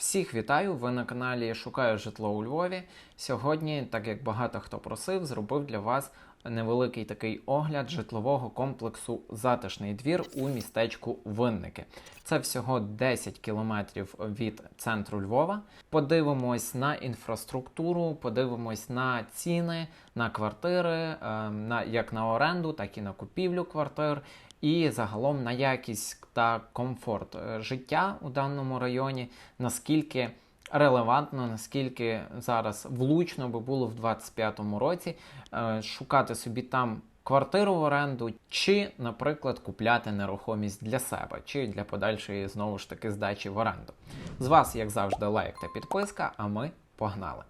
Всіх вітаю! Ви на каналі Шукаю житло у Львові. Сьогодні, так як багато хто просив, зробив для вас невеликий такий огляд житлового комплексу Затишний двір у містечку Винники. Це всього 10 кілометрів від центру Львова. Подивимось на інфраструктуру, подивимось на ціни на квартири, е, на як на оренду, так і на купівлю квартир. І загалом на якість та комфорт е, життя у даному районі, наскільки релевантно, наскільки зараз влучно би було в 2025 році е, шукати собі там квартиру в оренду, чи, наприклад, купляти нерухомість для себе, чи для подальшої знову ж таки здачі в оренду. З вас, як завжди, лайк та підписка, а ми погнали.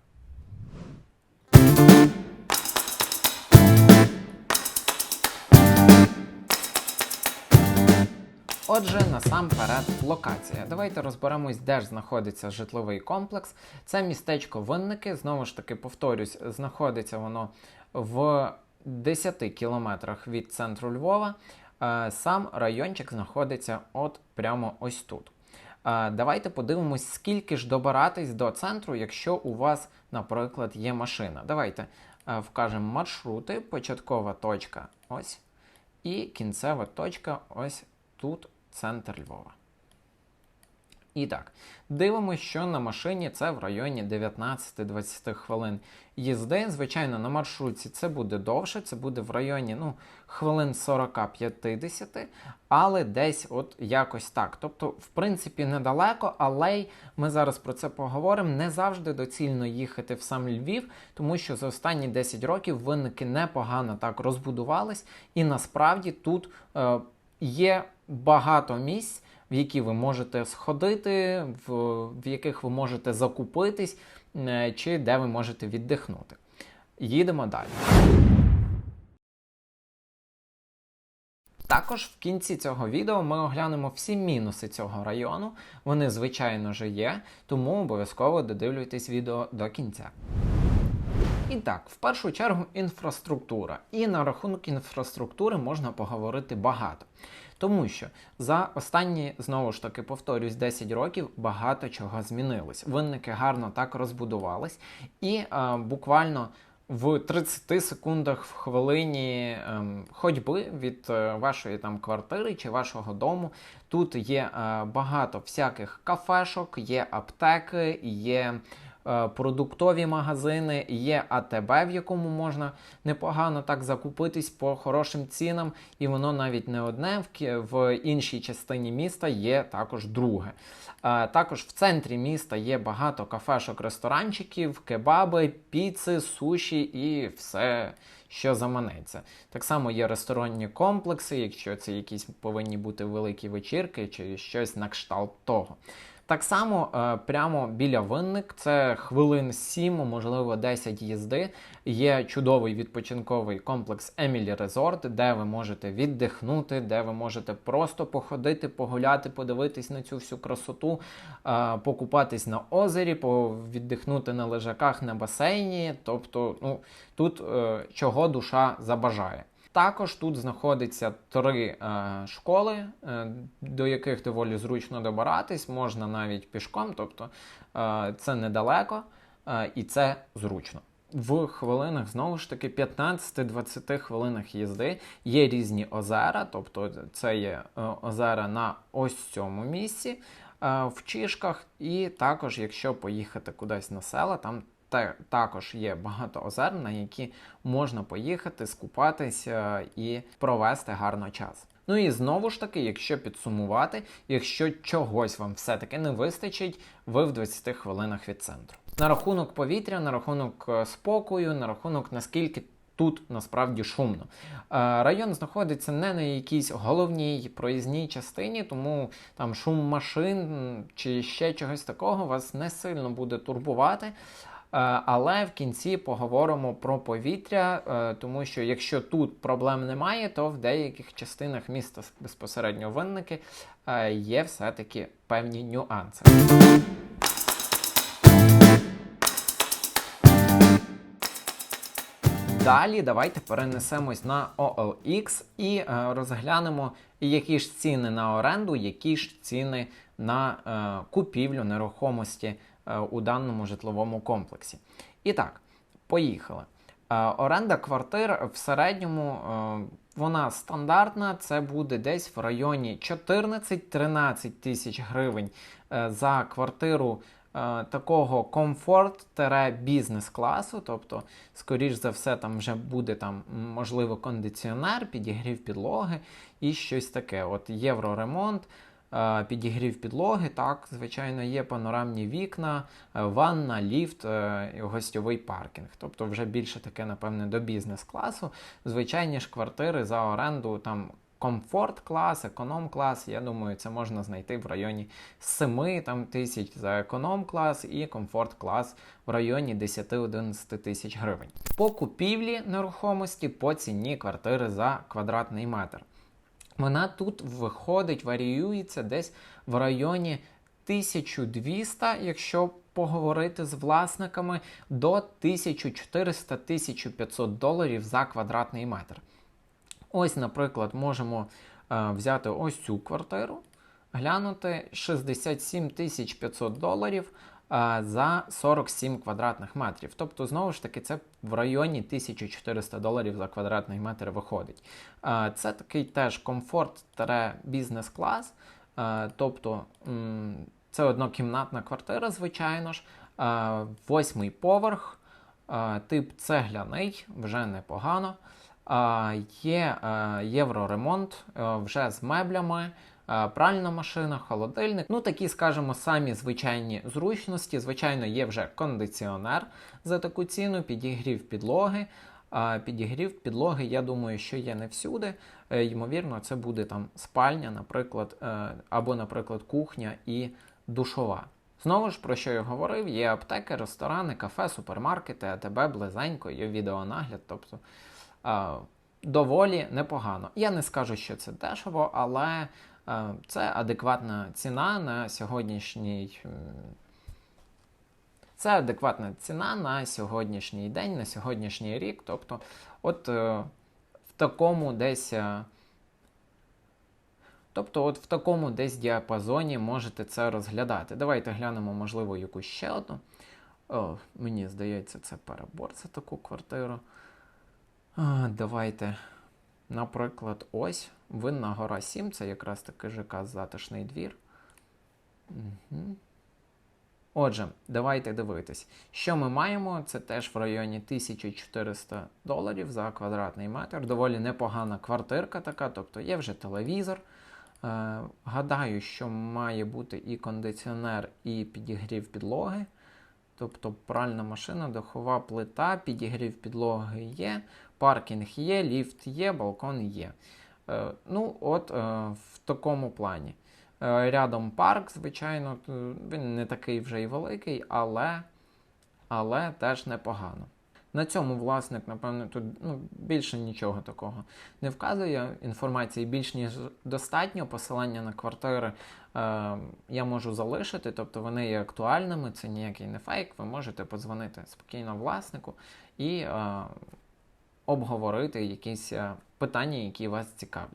Отже, насамперед локація. Давайте розберемось, де ж знаходиться житловий комплекс. Це містечко Винники. Знову ж таки, повторюсь, знаходиться воно в 10 кілометрах від центру Львова. Е, Сам райончик знаходиться от прямо ось тут. Е, Давайте подивимось, скільки ж добиратись до центру, якщо у вас, наприклад, є машина. Давайте е, вкажемо маршрути, початкова точка ось. І кінцева точка ось тут, центр Львова. І так, дивимося, що на машині це в районі 19-20 хвилин їзди. Звичайно, на маршрутці це буде довше, це буде в районі ну, хвилин 40-50, але десь от якось так. Тобто, в принципі, недалеко, але й ми зараз про це поговоримо. Не завжди доцільно їхати в сам Львів, тому що за останні 10 років винники непогано так розбудувались, і насправді тут е, є багато місць в які ви можете сходити, в, в яких ви можете закупитись, е, чи де ви можете віддихнути. Їдемо далі. Також в кінці цього відео ми оглянемо всі мінуси цього району. Вони, звичайно ж, є, тому обов'язково додивлюйтесь відео до кінця. І так, в першу чергу, інфраструктура. І на рахунок інфраструктури можна поговорити багато. Тому що за останні, знову ж таки, повторюсь, 10 років багато чого змінилось. Винники гарно так розбудувались, і е, буквально в 30 секундах в хвилині е, ходьби від е, вашої там квартири чи вашого дому тут є е, багато всяких кафешок, є аптеки, є. Е, продуктові магазини, є АТБ, в якому можна непогано так закупитись по хорошим цінам, і воно навіть не одне, в іншій частині міста є також друге. Е, також в центрі міста є багато кафешок, ресторанчиків, кебаби, піци, суші і все. Що заманеться. Так само є ресторанні комплекси, якщо це якісь повинні бути великі вечірки чи щось на кшталт того. Так само е, прямо біля винник, це хвилин 7, можливо, 10 їзди. Є чудовий відпочинковий комплекс Емілі Резорт, де ви можете віддихнути, де ви можете просто походити, погуляти, подивитись на цю всю красоту, е, покупатись на озері, віддихнути на лежаках на басейні. Тобто, ну тут е, чого душа забажає. Також тут знаходиться три е, школи, е, до яких доволі зручно добиратись, можна навіть пішком, тобто е, це недалеко е, і це зручно. В хвилинах, знову ж таки, 15-20 хвилинах їзди є різні озера, тобто це є е, озера на ось цьому місці е, в Чишках, і також, якщо поїхати кудись на села, там також є багато озер, на які можна поїхати, скупатися і провести гарно час. Ну і знову ж таки, якщо підсумувати, якщо чогось вам все-таки не вистачить, ви в 20 хвилинах від центру. На рахунок повітря, на рахунок е, спокою, на рахунок наскільки. Тут насправді шумно. Е, район знаходиться не на якійсь головній проїзній частині, тому там шум машин чи ще чогось такого вас не сильно буде турбувати. Е, але в кінці поговоримо про повітря, е, тому що якщо тут проблем немає, то в деяких частинах міста безпосередньо винники е, є все-таки певні нюанси. Далі давайте перенесемось на OLX і розглянемо, які ж ціни на оренду, які ж ціни на купівлю нерухомості у даному житловому комплексі. І так, поїхали. Е, оренда квартир в середньому е, вона стандартна, це буде десь в районі 14-13 тисяч гривень е, за квартиру е, такого комфорт-бізнес-класу. Тобто, скоріш за все, там вже буде там, можливо, кондиціонер, підігрів підлоги і щось таке. От євроремонт. Е, Підігрів підлоги, так, звичайно, є панорамні вікна, е, ванна, ліфт, е, гостьовий паркінг. Тобто вже більше таке, напевне, до бізнес-класу. Звичайні ж квартири за оренду там комфорт-клас, економ-клас. Я думаю, це можна знайти в районі 7 там, тисяч за економ-клас і комфорт-клас в районі 10-11 тисяч гривень. По купівлі нерухомості по ціні квартири за квадратний метр. Вона тут виходить, варіюється десь в районі 1200, якщо поговорити з власниками, до 1400-1500 доларів за квадратний метр. Ось, наприклад, можемо е, взяти ось цю квартиру, глянути 67 500 доларів за 47 квадратних метрів. Тобто, знову ж таки, це в районі 1400 доларів за квадратний метр виходить. Це такий теж комфорт-бізнес-клас. Е, тобто, це однокімнатна квартира, звичайно ж, восьмий поверх, тип цегляний, вже непогано. Є е, євроремонт е, вже з меблями, пральна машина, холодильник. Ну, такі, скажімо, самі звичайні зручності. Звичайно, є вже кондиціонер за таку ціну, підігрів підлоги. Підігрів підлоги, я думаю, що є не всюди. Е, Ймовірно, це буде там спальня, наприклад, е, або, наприклад, кухня і душова. Знову ж про що я говорив, є аптеки, ресторани, кафе, супермаркети, АТБ, близенько, є відеонагляд. Тобто е, доволі непогано. Я не скажу, що це дешево, але е, це адекватна ціна на сьогоднішній. Це адекватна ціна на сьогоднішній день, на сьогоднішній рік. Тобто, от е, в такому десь. е, Тобто, от в такому десь діапазоні можете це розглядати. Давайте глянемо, можливо, якусь ще одну. О, мені здається, це перебор за таку квартиру. А, давайте, наприклад, ось Винна гора 7, це якраз таки ЖК затишний двір. Угу. Отже, давайте дивитись. Що ми маємо? Це теж в районі 1400 доларів за квадратний метр. Доволі непогана квартирка така, тобто є вже телевізор. Е, гадаю, що має бути і кондиціонер, і підігрів підлоги. Тобто пральна машина, духова плита, підігрів підлоги є, паркінг є, ліфт є, балкон є. Е, ну, от е, в такому плані. Е, рядом парк, звичайно, він не такий вже й великий, але, але теж непогано. На цьому власник, напевно, тут ну, більше нічого такого не вказує. Інформації більш ніж достатньо. Посилання на квартири е, я можу залишити, тобто вони є актуальними, це ніякий не фейк. Ви можете подзвонити спокійно власнику і е, обговорити якісь е, питання, які вас цікавлять.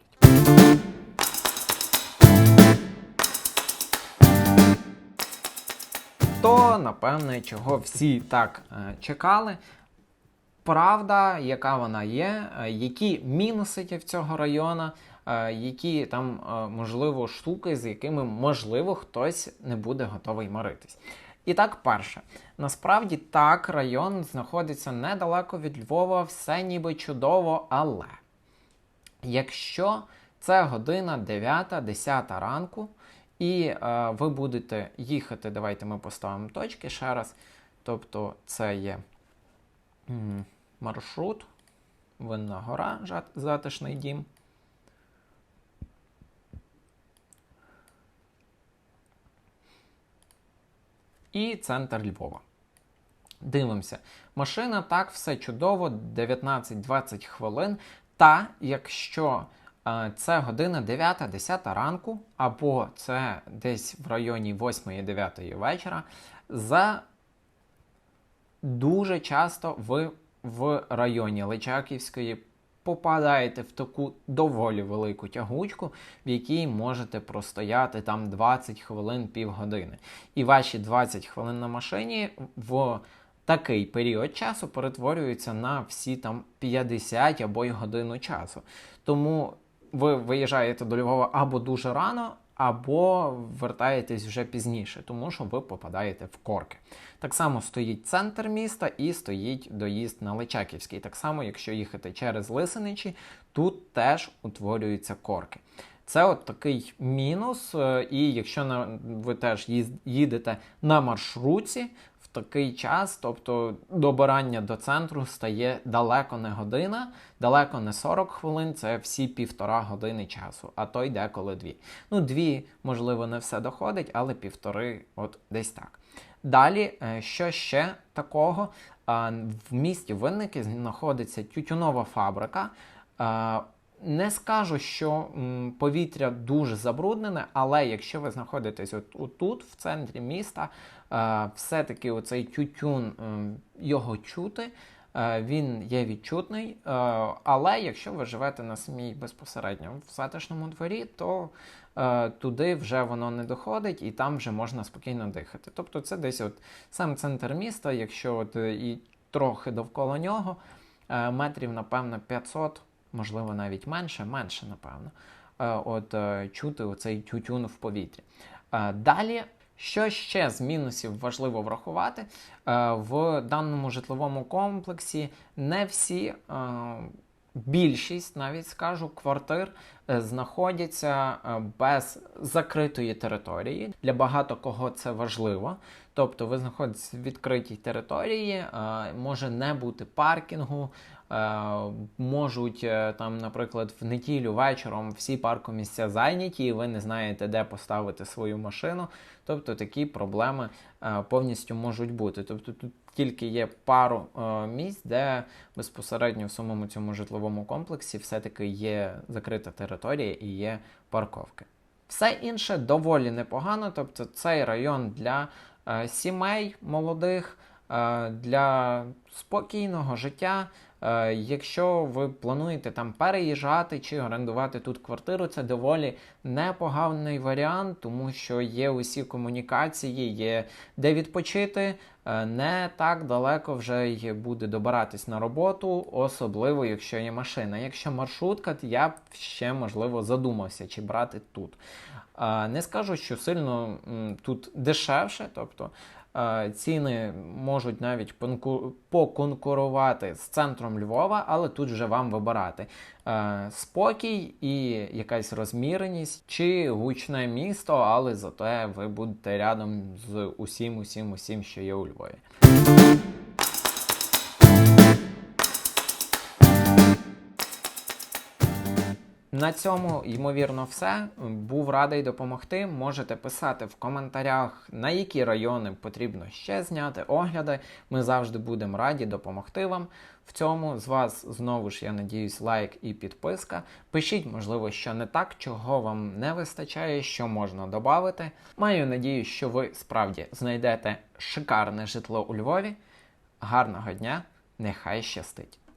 То, напевне, чого всі так е, чекали. Правда, яка вона є, е, які мінуси є в цього району, е, які там, е, можливо, штуки, з якими, можливо, хтось не буде готовий миритись. І так, перше, насправді так, район знаходиться недалеко від Львова, все ніби чудово, але якщо це година 9-10 ранку, і е, ви будете їхати, давайте ми поставимо точки ще раз. Тобто це є маршрут, Винна гора, затишний дім. І центр Львова. Дивимося. Машина так, все чудово, 19-20 хвилин. Та якщо е, це година 9-10 ранку, або це десь в районі 8-9 вечора, за дуже часто ви в районі Личаківської попадаєте в таку доволі велику тягучку, в якій можете простояти там 20 хвилин півгодини. І ваші 20 хвилин на машині в такий період часу перетворюються на всі там 50 або й годину часу. Тому ви виїжджаєте до Львова або дуже рано, або вертаєтесь вже пізніше, тому що ви попадаєте в корки. Так само стоїть центр міста і стоїть доїзд на Личаківський. Так само, якщо їхати через Лисиничі, тут теж утворюються корки. Це от такий мінус. е, І якщо ви теж їдете на маршрутці такий час, тобто добирання до центру стає далеко не година, далеко не 40 хвилин, це всі півтора години часу, а то й деколи дві. Ну, дві, можливо, не все доходить, але півтори, от десь так. Далі, е, що ще такого? В місті Винники знаходиться тютюнова фабрика. Не скажу, що повітря дуже забруднене, але якщо ви знаходитесь от, отут, в центрі міста, е, все-таки оцей тютюн його чути. Е, Він є відчутний, е, але якщо ви живете на самій безпосередньо в затишному дворі, то туди вже воно не доходить і там вже можна спокійно дихати. Тобто це десь от сам центр міста, якщо от і трохи довкола нього, метрів, напевно, 500, можливо, навіть менше, менше, напевно, е, от е, чути оцей тютюн в повітрі. Е, Далі. Що ще з мінусів важливо врахувати? В даному житловому комплексі не всі, більшість, навіть скажу, квартир знаходяться без закритої території. Для багато кого це важливо. Тобто ви знаходитесь в відкритій території, може не бути паркінгу, можуть е, там, наприклад, в неділю вечором всі паркомісця зайняті, і ви не знаєте, де поставити свою машину. Тобто такі проблеми е, повністю можуть бути. Тобто тут тільки є пару е, місць, де безпосередньо в самому цьому житловому комплексі все-таки є закрита територія і є парковки. Все інше доволі непогано. Тобто цей район для е, сімей молодих, е, для спокійного життя. Е, Якщо ви плануєте там переїжджати чи орендувати тут квартиру, це доволі непоганий варіант, тому що є усі комунікації, є де відпочити. е, Не так далеко вже буде добиратись на роботу, особливо якщо є машина. Якщо маршрутка, то я б ще можливо задумався, чи брати тут. Е, Не скажу, що сильно тут дешевше, тобто ціни можуть навіть поконкурувати з Львова, але тут вже вам вибирати Е, спокій і якась розміреність, чи гучне місто, але зате ви будете рядом з усім, усім, усім, що є у Львові. На цьому, ймовірно, все. Був радий допомогти. Можете писати в коментарях, на які райони потрібно ще зняти огляди. Ми завжди будемо раді допомогти вам. В цьому з вас знову ж я надіюсь лайк і підписка. Пишіть, можливо, що не так, чого вам не вистачає, що можна додати. Маю надію, що ви справді знайдете шикарне житло у Львові. Гарного дня, нехай щастить!